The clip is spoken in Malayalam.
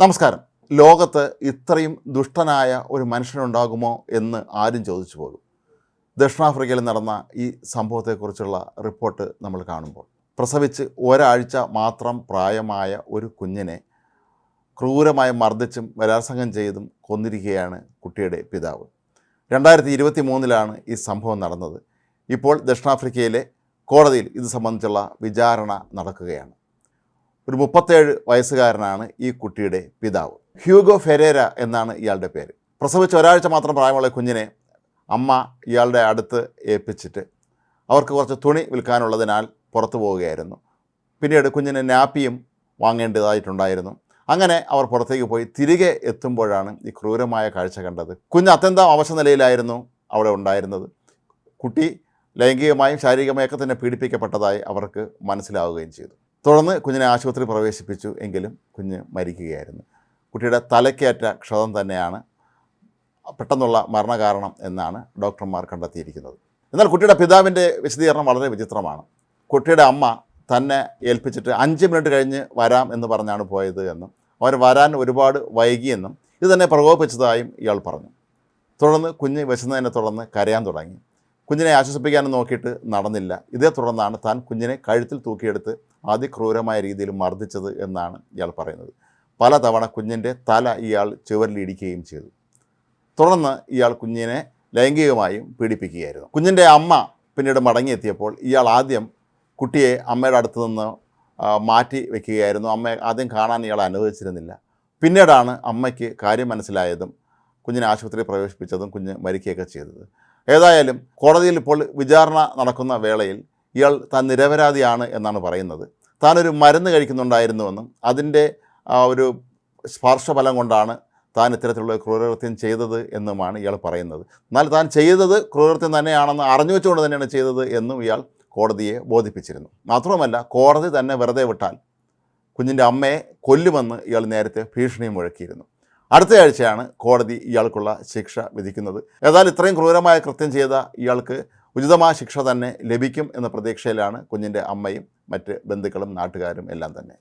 നമസ്കാരം. ലോകത്ത് ഇത്രയും ദുഷ്ടനായ ഒരു മനുഷ്യനുണ്ടാകുമോ എന്ന് ആരും ചോദിച്ചു പോകും. ദക്ഷിണാഫ്രിക്കയിൽ നടന്ന ഈ സംഭവത്തെക്കുറിച്ചുള്ള റിപ്പോർട്ട് നമ്മൾ കാണുമ്പോൾ പ്രസവിച്ച് ഒരാഴ്ച മാത്രം പ്രായമായ ഒരു കുഞ്ഞിനെ ക്രൂരമായി മർദ്ദിച്ചും ബലാത്സംഗം ചെയ്തും കൊന്നിരിക്കുകയാണ് കുട്ടിയുടെ പിതാവ്. രണ്ടായിരത്തി ഇരുപത്തി മൂന്നിലാണ് ഈ സംഭവം നടന്നത്. ഇപ്പോൾ ദക്ഷിണാഫ്രിക്കയിലെ കോടതിയിൽ ഇത് സംബന്ധിച്ചുള്ള വിചാരണ നടക്കുകയാണ്. ഒരു മുപ്പത്തേഴ് വയസ്സുകാരനാണ് ഈ കുട്ടിയുടെ പിതാവ്. ഹ്യൂഗോ ഫെരേര എന്നാണ് ഇയാളുടെ പേര്. പ്രസവിച്ച ഒരാഴ്ച മാത്രം പ്രായമുള്ള കുഞ്ഞിനെ അമ്മ ഇയാളുടെ അടുത്ത് ഏൽപ്പിച്ചിട്ട് അവർക്ക് കുറച്ച് തുണി വിൽക്കാനുള്ളതിനാൽ പുറത്തു പോവുകയായിരുന്നു. പിന്നീട് കുഞ്ഞിന് നാപ്പിയും വാങ്ങേണ്ടതായിട്ടുണ്ടായിരുന്നു. അങ്ങനെ അവർ പുറത്തേക്ക് പോയി തിരികെ എത്തുമ്പോഴാണ് ഈ ക്രൂരമായ കാഴ്ച കണ്ടത്. കുഞ്ഞ് അത്യന്തം അവശ നിലയിലായിരുന്നു അവിടെ ഉണ്ടായിരുന്നത്. കുട്ടി ലൈംഗികമായും ശാരീരികമായും ഒക്കെ തന്നെ പീഡിപ്പിക്കപ്പെട്ടതായി അവർക്ക് മനസ്സിലാവുകയും ചെയ്തു. തുടർന്ന് കുഞ്ഞിനെ ആശുപത്രി പ്രവേശിപ്പിച്ചു എങ്കിലും കുഞ്ഞ് മരിക്കുകയായിരുന്നു. കുട്ടിയുടെ തലയ്ക്കേറ്റ ക്ഷതം തന്നെയാണ് പെട്ടെന്നുള്ള മരണകാരണം എന്നാണ് ഡോക്ടർമാർ കണ്ടെത്തിയിരിക്കുന്നത്. എന്നാൽ കുട്ടിയുടെ പിതാവിന്റെ വിശദീകരണം വളരെ വിചിത്രമാണ്. കുട്ടിയുടെ അമ്മ തന്നെ ഏൽപ്പിച്ചിട്ട് അഞ്ച് മിനിറ്റ് കഴിഞ്ഞ് വരാം എന്ന് പറഞ്ഞാണ് പോയത് എന്നും അവർ വരാൻ ഒരുപാട് വൈകിയെന്നും ഇത് തന്നെ പ്രകോപിപ്പിച്ചതായും ഇയാൾ പറഞ്ഞു. തുടർന്ന് കുഞ്ഞ് വിശന്നതിനെ തുടർന്ന് കരയാൻ തുടങ്ങി. കുഞ്ഞിനെ ആശ്വസിപ്പിക്കാനും നോക്കിയിട്ട് നടന്നില്ല. ഇതേ തുടർന്നാണ് താൻ കുഞ്ഞിനെ കഴുത്തിൽ തൂക്കിയെടുത്ത് അതിക്രൂരമായ രീതിയിൽ മർദ്ദിച്ചത് എന്നാണ് ഇയാൾ പറയുന്നത്. പല തവണ കുഞ്ഞിന്റെ തല ഇയാൾ ചുവരിലിടിക്കുകയും ചെയ്തു. തുടർന്ന് ഇയാൾ കുഞ്ഞിനെ ലൈംഗികമായും പീഡിപ്പിക്കുകയായിരുന്നു. കുഞ്ഞിന്റെ അമ്മ പിന്നീട് മടങ്ങിയെത്തിയപ്പോൾ ഇയാൾ ആദ്യം കുട്ടിയെ അമ്മയുടെ അടുത്ത് നിന്ന് മാറ്റി വയ്ക്കുകയായിരുന്നു അമ്മയെ ആദ്യം കാണാൻ ഇയാൾ അനുവദിച്ചിരുന്നില്ല. പിന്നീടാണ് അമ്മയ്ക്ക് കാര്യം മനസ്സിലായതും കുഞ്ഞിനെ ആശുപത്രിയിൽ പ്രവേശിപ്പിച്ചതും കുഞ്ഞ് മരിക്കുകയൊക്കെ ചെയ്തത്. ഏതായാലും കോടതിയിൽ ഇപ്പോൾ വിചാരണ നടക്കുന്ന വേളയിൽ ഇയാൾ താൻ നിരപരാധിയാണ് എന്നാണ് പറയുന്നത്. താനൊരു മരുന്ന് കഴിക്കുന്നുണ്ടായിരുന്നുവെന്നും അതിന്റെ ഒരു സ്പർശഫലം കൊണ്ടാണ് താൻ ഇത്തരത്തിലുള്ള ക്രൂരകൃത്യം ചെയ്തത് എന്നുമാണ് ഇയാൾ പറയുന്നത്. എന്നാൽ താൻ ചെയ്തത് ക്രൂരകൃത്യം തന്നെയാണെന്ന് അറിഞ്ഞു വെച്ചുകൊണ്ട് തന്നെയാണ് ചെയ്തത് എന്നും ഇയാൾ കോടതിയെ ബോധിപ്പിച്ചിരുന്നു. മാത്രമല്ല കോടതി തന്നെ വെറുതെ വിട്ടാൽ കുഞ്ഞിന്റെ അമ്മയെ കൊല്ലുമെന്ന് ഇയാൾ നേരത്തെ ഭീഷണിയും മുഴക്കിയിരുന്നു. അടുത്ത ആഴ്ചയാണ് കോടതി ഇയാൾക്കുള്ള ശിക്ഷ വിധിക്കുന്നത്. ഏതായാലും ഇത്രയും ക്രൂരമായ കൃത്യം ചെയ്ത ഇയാൾക്ക് ഉചിതമായ ശിക്ഷ തന്നെ ലഭിക്കും എന്ന പ്രതീക്ഷയിലാണ് കുഞ്ഞിന്റെ അമ്മയും മറ്റ് ബന്ധുക്കളും നാട്ടുകാരും എല്ലാം തന്നെ.